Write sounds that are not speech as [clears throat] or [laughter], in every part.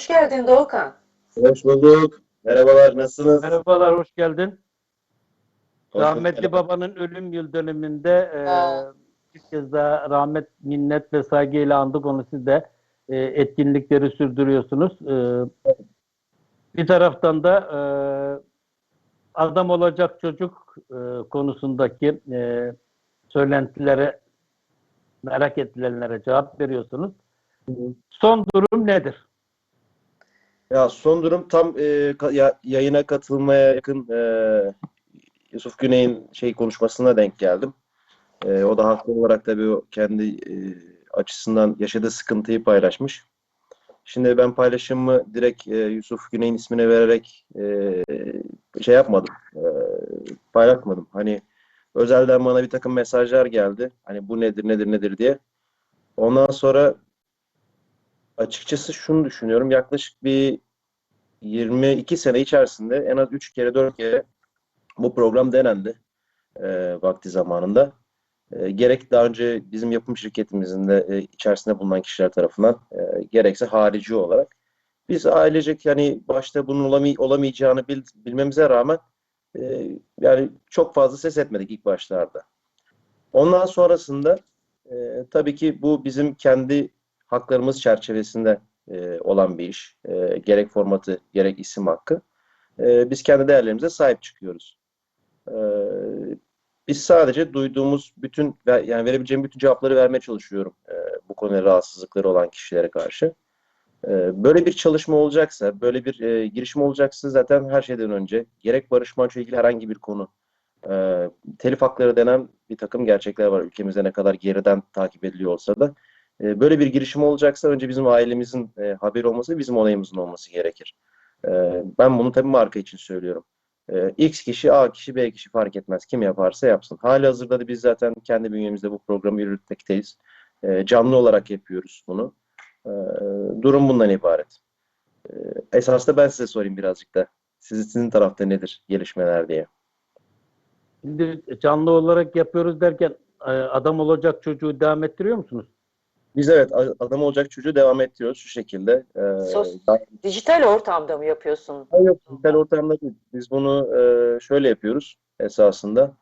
Hoş geldin Doğukan. Hoş bulduk. Merhabalar, nasılsınız? Merhabalar, hoş geldin. Hoş Rahmetli bulduk. babanın ölüm yıl dönümünde e, bir kez daha rahmet, minnet ve saygıyla andık onu siz de e, etkinlikleri sürdürüyorsunuz. E, bir taraftan da e, adam olacak çocuk e, konusundaki e, söylentilere, merak edilenlere cevap veriyorsunuz. Son durum nedir? Ya son durum tam e, ka- ya- yayına katılmaya yakın e, Yusuf Güney'in şey konuşmasına denk geldim. E, o da haklı olarak tabii o kendi e, açısından yaşadığı sıkıntıyı paylaşmış. Şimdi ben paylaşımımı direkt e, Yusuf Güney'in ismine vererek e, şey yapmadım, e, paylaşmadım. Hani özelden bana bir takım mesajlar geldi. Hani bu nedir, nedir, nedir diye. Ondan sonra açıkçası şunu düşünüyorum. Yaklaşık bir 22 sene içerisinde en az 3 kere 4 kere bu program denendi e, vakti zamanında. E, gerek daha önce bizim yapım şirketimizin de e, içerisinde bulunan kişiler tarafından e, gerekse harici olarak biz ailecek yani başta bunun olamay- olamayacağını bil- bilmemize rağmen e, yani çok fazla ses etmedik ilk başlarda. Ondan sonrasında e, tabii ki bu bizim kendi haklarımız çerçevesinde e, olan bir iş. E, gerek formatı, gerek isim hakkı. E, biz kendi değerlerimize sahip çıkıyoruz. E, biz sadece duyduğumuz bütün, yani verebileceğim bütün cevapları vermeye çalışıyorum e, bu konuda rahatsızlıkları olan kişilere karşı. E, böyle bir çalışma olacaksa, böyle bir e, girişim olacaksa zaten her şeyden önce gerek Barış Manço ilgili herhangi bir konu, e, telif hakları denen bir takım gerçekler var ülkemizde ne kadar geriden takip ediliyor olsa da. E, Böyle bir girişim olacaksa önce bizim ailemizin e, haberi olması, bizim onayımızın olması gerekir. E, ben bunu tabii marka için söylüyorum. E, X kişi, A kişi, B kişi fark etmez. Kim yaparsa yapsın. Hali hazırda da biz zaten kendi bünyemizde bu programı yürütmekteyiz. Canlı olarak yapıyoruz bunu. Durum bundan ibaret. E, esas da ben size sorayım birazcık da. Sizin, sizin tarafta nedir gelişmeler diye. Şimdi canlı olarak yapıyoruz derken e, adam olacak çocuğu devam ettiriyor musunuz? Biz evet adam olacak çocuğu devam ettiriyoruz şu şekilde. E, Sos- Dijital ortamda mı yapıyorsun? Hayır, yok, dijital ortamda değil. Biz bunu e, şöyle yapıyoruz esasında.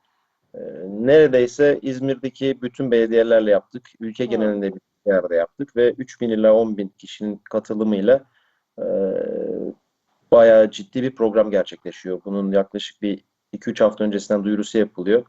E, neredeyse İzmir'deki bütün belediyelerle yaptık. Ülke Hı. genelinde bir yerde yaptık ve 3000 ila 10.000 kişinin katılımıyla e, bayağı ciddi bir program gerçekleşiyor. Bunun yaklaşık bir 2-3 hafta öncesinden duyurusu yapılıyor.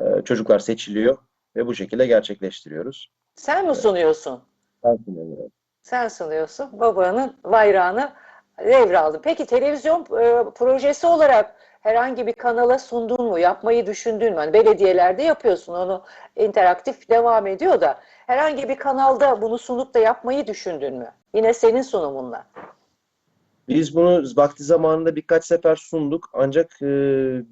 E, çocuklar seçiliyor ve bu şekilde gerçekleştiriyoruz. Sen mi sunuyorsun? Ben sunuyorum. Sen sunuyorsun. Babanın bayrağını devraldın. Peki televizyon e, projesi olarak herhangi bir kanala sundun mu? Yapmayı düşündün mü? Hani belediyelerde yapıyorsun onu interaktif devam ediyor da herhangi bir kanalda bunu sunup da yapmayı düşündün mü? Yine senin sunumunla. Biz bunu vakti zamanında birkaç sefer sunduk ancak e,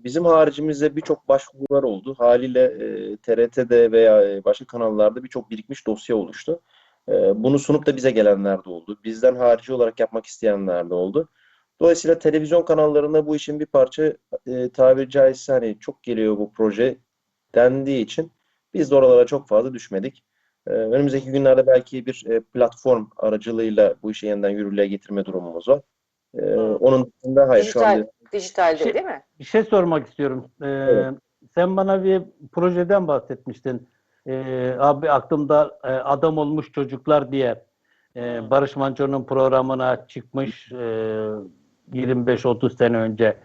bizim haricimizde birçok başvurular oldu. Haliyle e, TRT'de veya e, başka kanallarda birçok birikmiş dosya oluştu. E, bunu sunup da bize gelenler de oldu. Bizden harici olarak yapmak isteyenler de oldu. Dolayısıyla televizyon kanallarında bu işin bir parça e, tabiri caizse hani çok geliyor bu proje dendiği için biz de oralara çok fazla düşmedik. E, önümüzdeki günlerde belki bir e, platform aracılığıyla bu işi yeniden yürürlüğe getirme durumumuz var. Ee, Hı. onun dışında hayır şu Dijital, anda dijitalde Şey- değil mi? Bir şey sormak istiyorum. Ee, Evet. Sen bana bir projeden bahsetmiştin. Ee, abi aklımda e, adam olmuş çocuklar diye e, Barış Manço'nun programına çıkmış e, 25-30 sene önce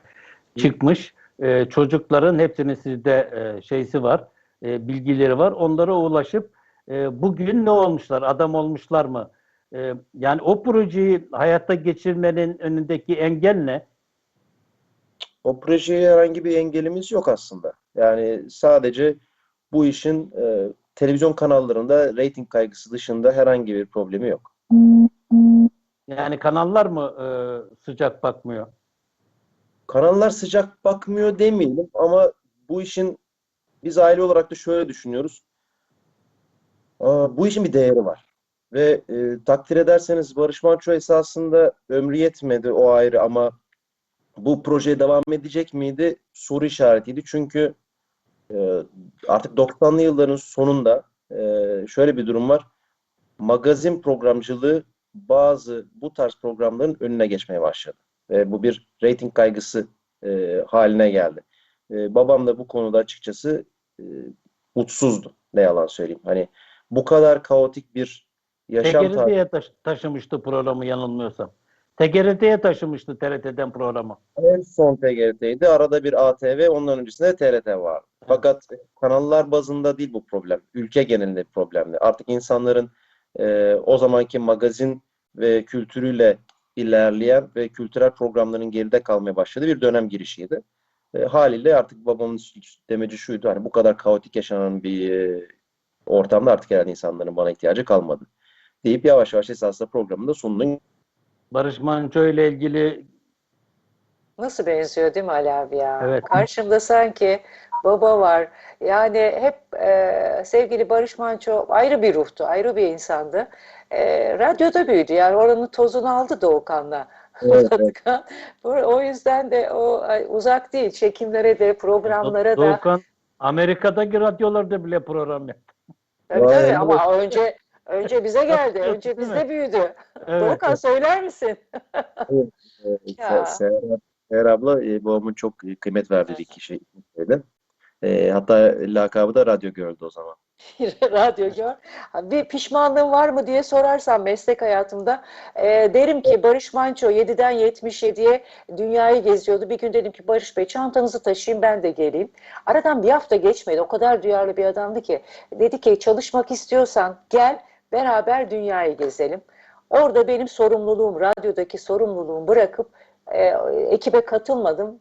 çıkmış. E, çocukların hepsinin sizde e, şeysi var, e, bilgileri var. Onlara ulaşıp e, bugün ne olmuşlar, adam olmuşlar mı? E, yani o projeyi hayata geçirmenin önündeki engel ne? o projeye herhangi bir engelimiz yok aslında. Yani sadece bu işin e, televizyon kanallarında reyting kaygısı dışında herhangi bir problemi yok. Yani kanallar mı e, sıcak bakmıyor? Kanallar sıcak bakmıyor demeyelim ama bu işin biz aile olarak da şöyle düşünüyoruz. Aa, bu işin bir değeri var. Ve e, takdir ederseniz Barış Manço esasında ömrü yetmedi o ayrı ama bu projeye devam edecek miydi? Soru işaretiydi. Çünkü e, artık 90'lı yılların sonunda e, şöyle bir durum var. Magazin programcılığı bazı bu tarz programların önüne geçmeye başladı. Ve bu bir reyting kaygısı e, haline geldi. E, babam da bu konuda açıkçası e, mutsuzdu. Ne yalan söyleyeyim. Hani bu kadar kaotik bir yaşam taş- taşımıştı programı yanılmıyorsam. TGRT'ye taşımıştı TRT'den programı. En son TGRT'ydi. Arada bir ATV, ondan öncesinde TRT vardı. Fakat kanallar bazında değil bu problem. Ülke genelinde bir problemdi. Artık insanların e, o zamanki magazin ve kültürüyle ilerleyen ve kültürel programların geride kalmaya başladığı bir dönem girişiydi. E, haliyle artık babamın demeci şuydu. Hani bu kadar kaotik yaşanan bir e, ortamda artık herhalde insanların bana ihtiyacı kalmadı. Deyip yavaş yavaş esasında programın da sonuna Barış Manço ile ilgili Nasıl benziyor değil mi Ali abi ya? Evet. Karşımda sanki baba var. Yani hep e, sevgili Barış Manço ayrı bir ruhtu, ayrı bir insandı. E, radyoda büyüdü yani oranın tozunu aldı Doğukan'la. Evet, evet. [laughs] Doğukan. O yüzden de o uzak değil. Çekimlere de, programlara da. Doğukan Amerika'daki radyolarda bile program yaptı. Tabii tabii evet. ama önce önce bize geldi. Önce bizde büyüdü. Evet, Doğukan söyler misin? [laughs] Evet, Seher, Seher abla e, babamın çok kıymet verdiği bir kişi. E, hatta lakabı da radyo gördü o zaman. [laughs] Radyo gör. Bir pişmanlığın var mı diye sorarsam meslek hayatımda e, derim ki Barış Manço 7'den 77'ye dünyayı geziyordu. Bir gün dedim ki Barış Bey çantanızı taşıyın ben de geleyim. Aradan bir hafta geçmedi. O kadar duyarlı bir adamdı ki. Dedi ki çalışmak istiyorsan gel beraber dünyayı gezelim. Orada benim sorumluluğum, radyodaki sorumluluğumu bırakıp e, ekibe katılmadım.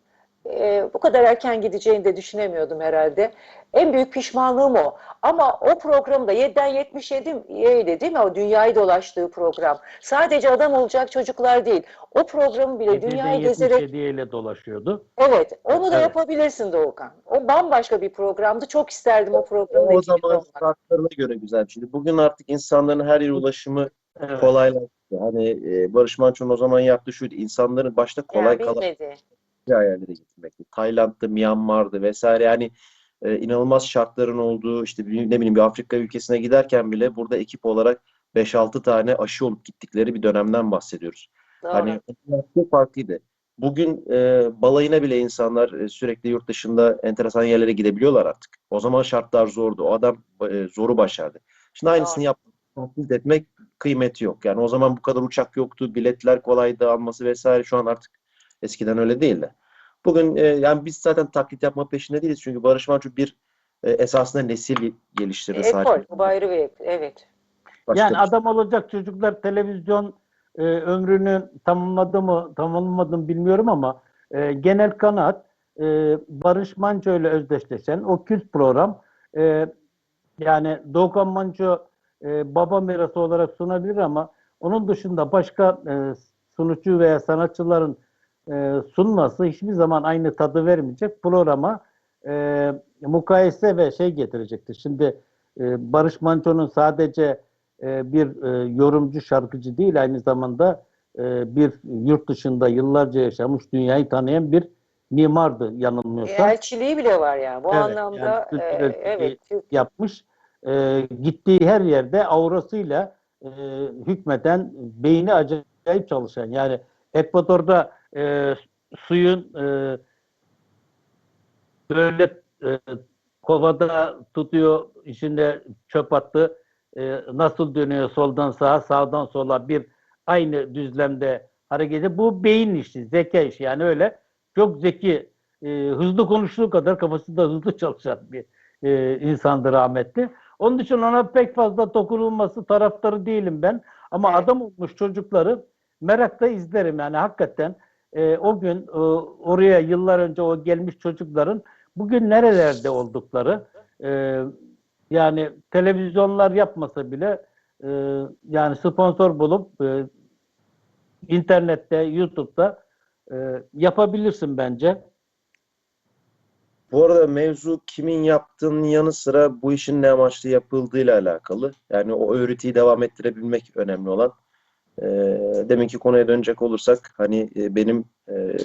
E, bu kadar erken gideceğini de düşünemiyordum herhalde. En büyük pişmanlığım o. Ama o programda 7'den 77'ydi değil mi? O dünyayı dolaştığı program. Sadece adam olacak çocuklar değil. O programı bile 7'den dünyayı gezerek 77 ile dolaşıyordu. evet onu da Evet. yapabilirsin Doğukan. O bambaşka bir programdı. Çok isterdim o programda O zaman şartlarına göre güzel bir şeydi. Bugün artık insanların her yere ulaşımı Evet. kolaylaştı. Hani e, Barış Manço'nun o zaman yaptığı şuydu. İnsanların başta kolay Yani kalan. Yerlere gitmekti. Tayland'dı, Myanmar'dı vesaire. Yani e, inanılmaz şartların olduğu işte bir- ne bileyim bir Afrika ülkesine giderken bile burada ekip olarak 5-6 tane aşı olup gittikleri bir dönemden bahsediyoruz. Doğru. Hani çok farklıydı. Bugün e, balayına bile insanlar e, sürekli yurt dışında enteresan yerlere gidebiliyorlar artık. O zaman şartlar zordu. O adam e, zoru başardı. Şimdi aynısını yapmak, taklit etmek kıymeti yok. Yani o zaman bu kadar uçak yoktu, biletler kolaydı alması vesaire. Şu an artık eskiden öyle değildi. Bugün e, yani biz zaten taklit yapma peşinde değiliz. Çünkü Barış Manço bir e, esasında nesil geliştirdi. Ekol. Bu ayrı bir evet. Başka Yani bir şey. adam olacak çocuklar televizyon e, ömrünü tamamladı mı tamamlamadı mı bilmiyorum ama e, genel kanaat e, Barış Manço ile özdeşleşen o kült program e, yani Doğukan Manço e, baba mirası olarak sunabilir ama onun dışında başka e, sunucu veya sanatçıların e, sunması hiçbir zaman aynı tadı vermeyecek programa e, mukayese ve şey getirecektir. Şimdi e, Barış Manço'nun sadece e, bir e, yorumcu şarkıcı değil aynı zamanda e, bir yurt dışında yıllarca yaşamış dünyayı tanıyan bir mimardı yanılmıyorsam Elçiliği bile var yani. Bu Evet, anlamda yani e, elçiliği evet. Yapmış. E, gittiği her yerde aurasıyla e, hükmeden beyni acayip çalışan yani Ekvador'da e, suyun e, böyle e, kovada tutuyor içinde çöp attı e, nasıl dönüyor soldan sağa sağdan sola bir aynı düzlemde hareket ediyor. Bu beyin işi, zeka işi yani öyle çok zeki e, hızlı konuştuğu kadar kafası da hızlı çalışan bir e, insandı rahmetli. Onun için ona pek fazla dokunulması taraftarı değilim ben. Ama adam olmuş çocukları merakla izlerim yani hakikaten e, o gün e, oraya yıllar önce o gelmiş çocukların bugün nerelerde oldukları e, yani televizyonlar yapmasa bile e, yani sponsor bulup e, internette, YouTube'da e, yapabilirsin bence. Bu arada mevzu kimin yaptığının yanı sıra bu işin ne amaçlı yapıldığıyla alakalı. Yani o öğretiyi devam ettirebilmek önemli olan. Ee, deminki konuya dönecek olursak hani e, benim e,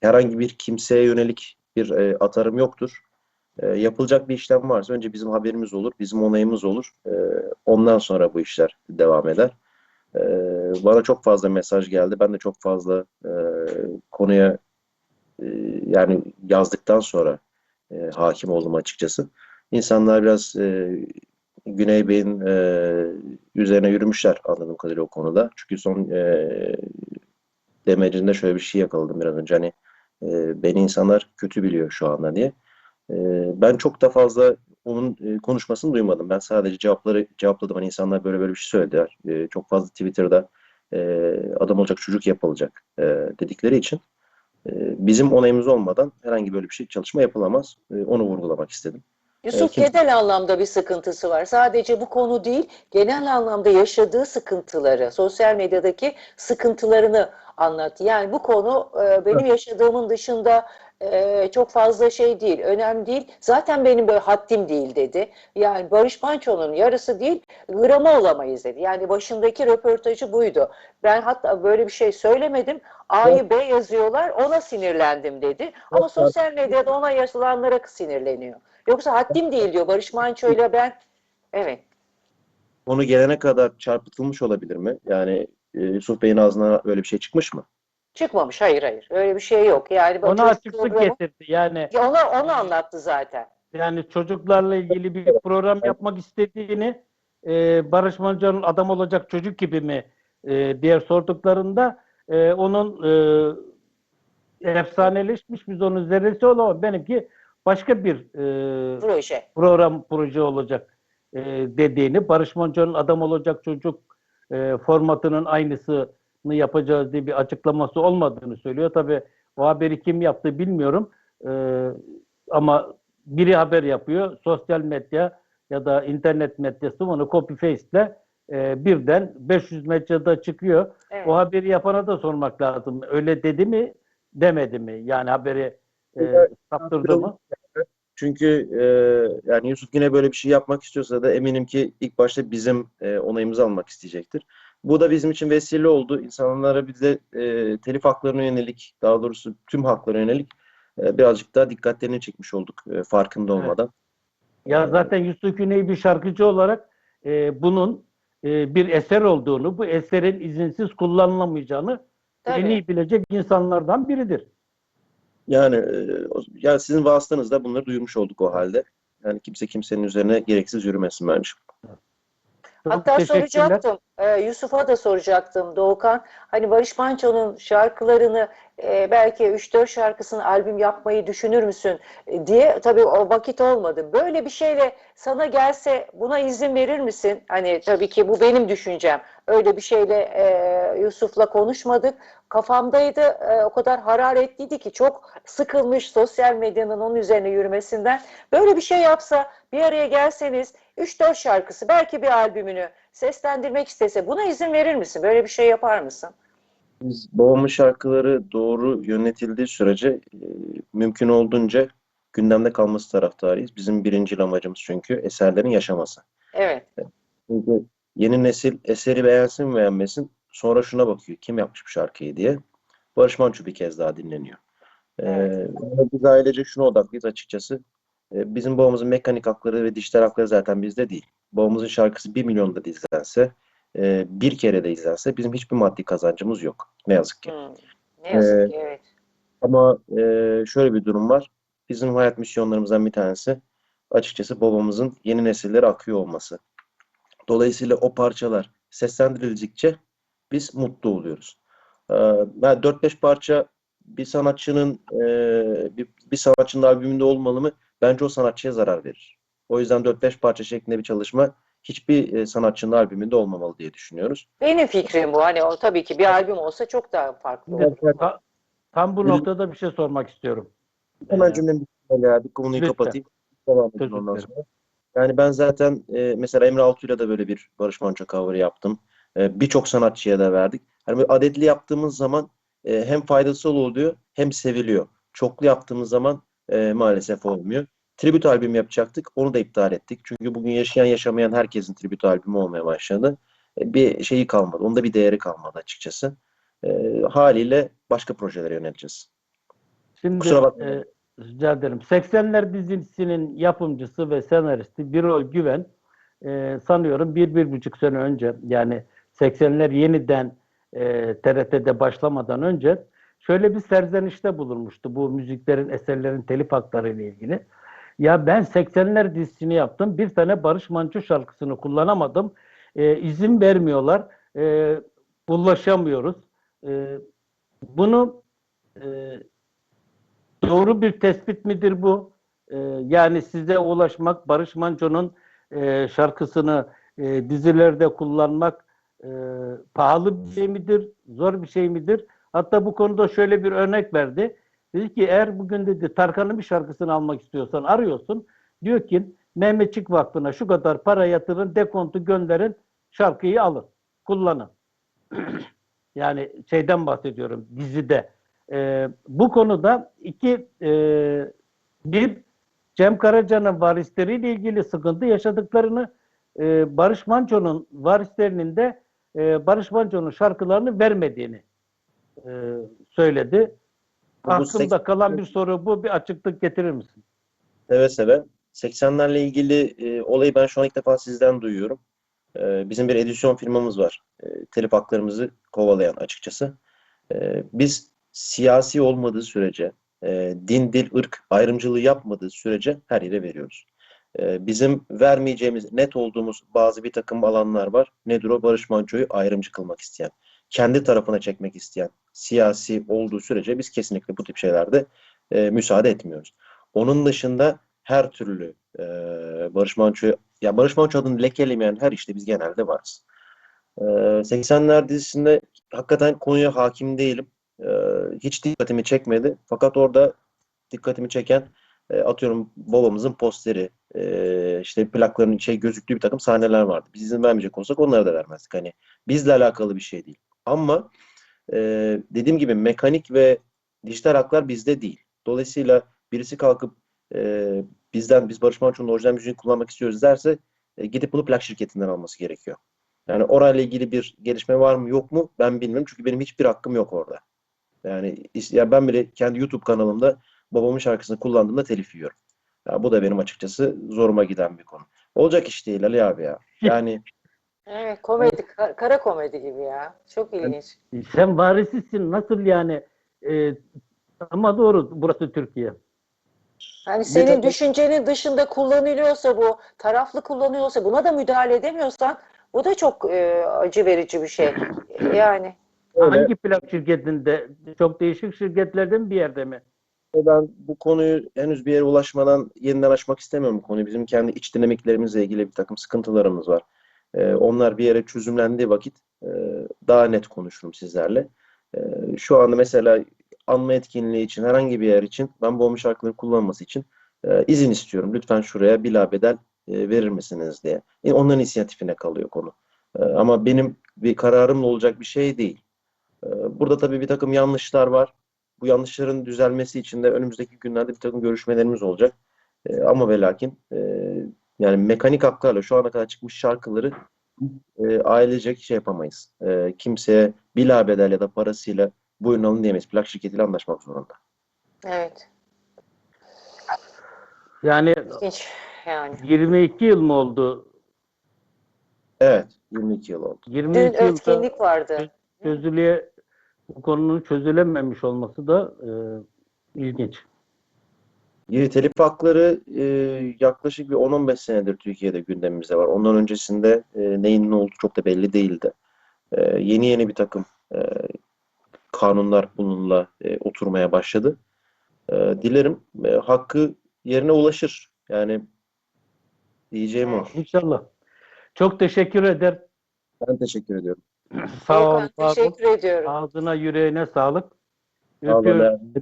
herhangi bir kimseye yönelik bir e, atarım yoktur. E, yapılacak bir işlem varsa önce bizim haberimiz olur, bizim onayımız olur. E, ondan sonra bu işler devam eder. E, bana çok fazla mesaj geldi. Ben de çok fazla e, konuya e, yani yazdıktan sonra e, hakim oldum açıkçası. İnsanlar biraz e, Güney Bey'in e, üzerine yürümüşler anladığım kadarıyla o konuda. Çünkü son e, demecinde şöyle bir şey yakaladım biraz önce. Hani e, beni insanlar kötü biliyor şu anda diye. E, ben çok da fazla onun e, konuşmasını duymadım. Ben sadece cevapları cevapladım. Hani insanlar böyle böyle bir şey söylediler. E, çok fazla Twitter'da e, adam olacak çocuk yapılacak e, dedikleri için e, bizim onayımız olmadan herhangi böyle bir şey çalışma yapılamaz. E, onu vurgulamak istedim. Yusuf kim- genel anlamda bir sıkıntısı var. Sadece bu konu değil, genel anlamda yaşadığı sıkıntıları, sosyal medyadaki sıkıntılarını anlattı. Yani bu konu e, benim yaşadığımın dışında e, çok fazla şey değil, önemli değil. Zaten benim böyle haddim değil dedi. Yani Barış Manço'nun yarısı değil, gramı olamayız dedi. Yani başındaki röportajı buydu. Ben hatta böyle bir şey söylemedim. A'yı B yazıyorlar, ona sinirlendim dedi. Ama sosyal medyada ona yazılanlara sinirleniyor. Yoksa haddim değil diyor Barış Manço'yla ben. Evet. Konu gelene kadar çarpıtılmış olabilir mi? Yani e, Yusuf Bey'in ağzına öyle bir şey çıkmış mı? Çıkmamış. Hayır hayır. Öyle bir şey yok. Yani Ona çocuk açıklık programı- getirdi. Yani Ya Ona, onu anlattı zaten. yani çocuklarla ilgili bir program yapmak istediğini e, Barış Manço'nun adam olacak çocuk gibi mi e, diye sorduklarında e, onun e, efsaneleşmiş biz onun zerresi olamam. Benimki başka bir e, Proje. program proje olacak e, dediğini Barış Manço'nun adam olacak çocuk e, formatının aynısını yapacağız diye bir açıklaması olmadığını söylüyor. Tabii o haberi kim yaptı bilmiyorum. E, ama biri haber yapıyor. Sosyal medya ya da internet medyası onu copy paste ile birden 500 metrede çıkıyor. Evet. O haberi yapana da sormak lazım. Öyle dedi mi demedi mi? Yani haberi e, saptırdı mı? Çünkü e, yani Yusuf yine böyle bir şey yapmak istiyorsa da eminim ki ilk başta bizim e, onayımızı almak isteyecektir. Bu da bizim için vesile oldu. İnsanlara bize e, telif haklarına yönelik, daha doğrusu tüm haklara yönelik e, birazcık daha dikkatlerini çekmiş olduk e, farkında Evet. olmadan. Ya zaten Yusuf Güney bir şarkıcı olarak e, bunun e, bir eser olduğunu, bu eserin izinsiz kullanılamayacağını en Tabii. iyi bilecek insanlardan biridir. Yani e, yani sizin vasıtanızda bunları duyurmuş olduk o halde. Yani kimse kimsenin üzerine gereksiz yürümesin bence. Çok Hatta soracaktım, e, Yusuf'a da soracaktım Doğukan. Hani Barış Manço'nun şarkılarını e, belki 3-4 şarkısını albüm yapmayı düşünür müsün E, diye tabii o vakit olmadı. Böyle bir şeyle sana gelse buna izin verir misin? Hani tabii ki bu benim düşüncem. Öyle bir şeyle e, Yusuf'la konuşmadık. Kafamdaydı e, o kadar hararetliydi ki çok sıkılmış sosyal medyanın onun üzerine yürümesinden. Böyle bir şey yapsa bir araya gelseniz 3-4 şarkısı belki bir albümünü seslendirmek istese buna izin verir misin? Böyle bir şey yapar mısın? Biz babamın şarkıları doğru yönetildiği sürece e, mümkün olduğunca gündemde kalması taraftarıyız. Bizim birinci amacımız çünkü eserlerin yaşaması. Evet. Çünkü yeni nesil eseri beğensin beğenmesin sonra şuna bakıyor kim yapmış bu şarkıyı diye. Barış Manço bir kez daha dinleniyor. Ee, Evet. biz ailece şuna odaklıyız açıkçası. Ee, bizim babamızın mekanik hakları ve dijital hakları zaten bizde değil. Babamızın şarkısı 1 milyonda da izlense, e, bir kere de izlense bizim hiçbir maddi kazancımız yok. Ne yazık ki. Hmm. Ne yazık Ee, ki evet. Ama e, şöyle bir durum var. Bizim hayat misyonlarımızdan bir tanesi açıkçası babamızın yeni nesillere akıyor olması. Dolayısıyla o parçalar seslendirildikçe biz mutlu oluyoruz. Ee, ben 4-5 parça bir sanatçının e, bir, bir sanatçının albümünde olmalı mı? Bence o sanatçıya zarar verir. O yüzden 4-5 parça şeklinde bir çalışma hiçbir e, sanatçının albümünde olmamalı diye düşünüyoruz. Benim fikrim bu. Hani o tabii ki bir albüm olsa çok daha farklı olur. Tam bu noktada bir şey sormak istiyorum. Hemen Ee, cümlemi. Bir konuyu lütfen. kapatayım. Devam edin ondan sonra. Yani ben zaten e, mesela Emre Altuğ'yla da böyle bir Barış Manço cover'ı yaptım. E, Birçok sanatçıya da verdik. Hani böyle adetli yaptığımız zaman e, hem faydası oluyor hem seviliyor. Çoklu yaptığımız zaman e, maalesef olmuyor. Tribüt albüm yapacaktık. Onu da iptal ettik. Çünkü bugün yaşayan yaşamayan herkesin tribüt albümü olmaya başladı. E, bir şeyi kalmadı. Onda bir değeri kalmadı açıkçası. E, haliyle başka projelere yöneleceğiz. Şimdi Kusura bakmayın. e, rica ederim. 80'ler dizisinin yapımcısı ve senaristi Birol Güven e, sanıyorum bir, bir buçuk sene önce yani 80'ler yeniden e, TRT'de başlamadan önce şöyle bir serzenişte bulunmuştu bu müziklerin, eserlerin telif hakları ile ilgili. Ya ben 80'ler dizisini yaptım. Bir tane Barış Manço şarkısını kullanamadım. E, izin vermiyorlar. E, ulaşamıyoruz. E, bunu e, doğru bir tespit midir bu? E, yani size ulaşmak, Barış Manço'nun e, şarkısını e, dizilerde kullanmak e, pahalı bir şey midir? Zor bir şey midir? Hatta bu konuda şöyle bir örnek verdi. Dedi ki eğer bugün dedi Tarkan'ın bir şarkısını almak istiyorsan arıyorsun. Diyor ki Mehmetçik Vakfı'na şu kadar para yatırın, dekontu gönderin, şarkıyı alın, kullanın. [clears throat] yani şeyden bahsediyorum dizide. Ee, bu konuda iki e, bir Cem Karaca'nın varisleriyle ilgili sıkıntı yaşadıklarını e, Barış Manço'nun varislerinin de e, Barış Manço'nun şarkılarını vermediğini e, söyledi. Bu Aklımda kalan bir soru bu. Bir açıklık getirir misin? Seve seve. 80'lerle ilgili e, olayı ben şu an ilk defa sizden duyuyorum. E, bizim bir edisyon firmamız var. E, telif haklarımızı kovalayan açıkçası. E, biz siyasi olmadığı sürece, e, din, dil, ırk ayrımcılığı yapmadığı sürece her yere veriyoruz. E, bizim vermeyeceğimiz, net olduğumuz bazı bir takım alanlar var. Nedir o? Barış Manço'yu ayrımcı kılmak isteyen, kendi tarafına çekmek isteyen, siyasi olduğu sürece biz kesinlikle bu tip şeylerde e, müsaade etmiyoruz. Onun dışında her türlü e, Barış Manço'yu ya Barış Manço adını lekelemeyen her işte biz genelde varız. E, 80'ler dizisinde hakikaten konuya hakim değilim. E, hiç dikkatimi çekmedi. Fakat orada dikkatimi çeken e, atıyorum babamızın posteri, e, işte plakların şey gözüktüğü bir takım sahneler vardı. Biz izin vermeyecek olsak onları da vermezdik. Hani bizle alakalı bir şey değil. Ama e, dediğim gibi mekanik ve dijital haklar bizde değil. Dolayısıyla birisi kalkıp e, bizden biz Barış Manço'nun orijinal müziğini kullanmak istiyoruz derse e, gidip bunu plak şirketinden alması gerekiyor. Yani orayla ilgili bir gelişme var mı yok mu ben bilmiyorum. Çünkü benim hiçbir hakkım yok orada. Yani ya ben bile kendi YouTube kanalımda babamın şarkısını kullandığımda telif yiyorum. Ya bu da benim açıkçası zoruma giden bir konu. Olacak iş değil Ali abi ya. Yani [laughs] Evet, komedi, ka- kara komedi gibi ya. Çok ilginç. Sen varisisin. Nasıl yani? E, ama doğru. Burası Türkiye. Hani senin tabii- düşüncenin dışında kullanılıyorsa bu, taraflı kullanıyorsa buna da müdahale edemiyorsan bu da çok e, acı verici bir şey. [clears throat] Yani öyle. Hangi plak şirketinde? Çok değişik şirketlerden bir yerde mi? Ben bu konuyu henüz bir yere ulaşmadan yeniden açmak istemiyorum bu konuyu. Bizim kendi iç dinamiklerimizle ilgili bir takım sıkıntılarımız var. Ee, onlar bir yere çözümlendiği vakit e, daha net konuşurum sizlerle. Ee, şu anda mesela anma etkinliği için herhangi bir yer için ben bu şarkıları kullanması için e, izin istiyorum. Lütfen şuraya bilabedel e, verir misiniz diye. E, onların inisiyatifine kalıyor konu. E, ama benim bir kararımla olacak bir şey değil. E, burada tabii bir takım yanlışlar var. Bu yanlışların düzelmesi için de önümüzdeki günlerde bir takım görüşmelerimiz olacak. E, ama ve lakin e, yani mekanik haklarla şu ana kadar çıkmış şarkıları e, ailecek şey yapamayız. E, kimseye bilabedel ya da parasıyla buyurun alın diyemeyiz. Plak şirketiyle anlaşmak zorunda. evet, Yani ilginç yani. 22 yıl mı oldu? Evet, 22 yıl oldu. Dün 22 yılda etkinlik vardı. çözülüye bu konunun çözülememiş olması da e, ilginç. Yeni telif hakları e, yaklaşık bir 10-15 senedir Türkiye'de gündemimizde var. Ondan öncesinde e, neyin ne olduğu çok da belli değildi. E, yeni yeni bir takım e, kanunlar bununla e, oturmaya başladı. E, dilerim e, hakkı yerine ulaşır. Yani diyeceğim o. İnşallah. Çok teşekkür eder. Ben teşekkür ediyorum. Sağ ol. Teşekkür ediyorum. Ağzına yüreğine sağlık. Sağ olun.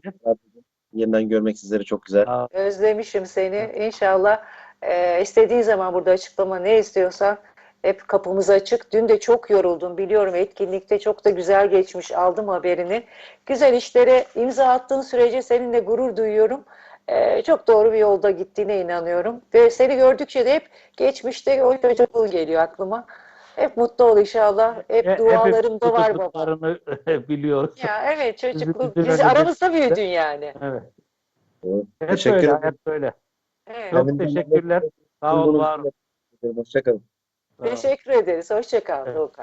Yeniden görmek sizleri çok güzel. Özlemişim seni. İnşallah e, istediğin zaman burada açıklama ne istiyorsan hep kapımız açık. Dün de çok yoruldum biliyorum etkinlikte çok da güzel geçmiş aldım haberini. Güzel işlere imza attığın sürece seninle gurur duyuyorum. E, çok doğru bir yolda gittiğine inanıyorum. Ve seni gördükçe de hep geçmişte o çocukluğun geliyor aklıma. Hep mutlu ol inşallah. Hep E, dualarımda var baba. [laughs] biliyoruz. Ya evet çocukluk. Biz de- aramızda büyüdün yani. Evet. Evet, Hep Teşekkür öyle, ederim. hep öyle. Evet. Çok Benim de- teşekkürler. Sağ ol, var. Hoşçakalın. Teşekkür ederiz. Hoşça kal Evet. Müzik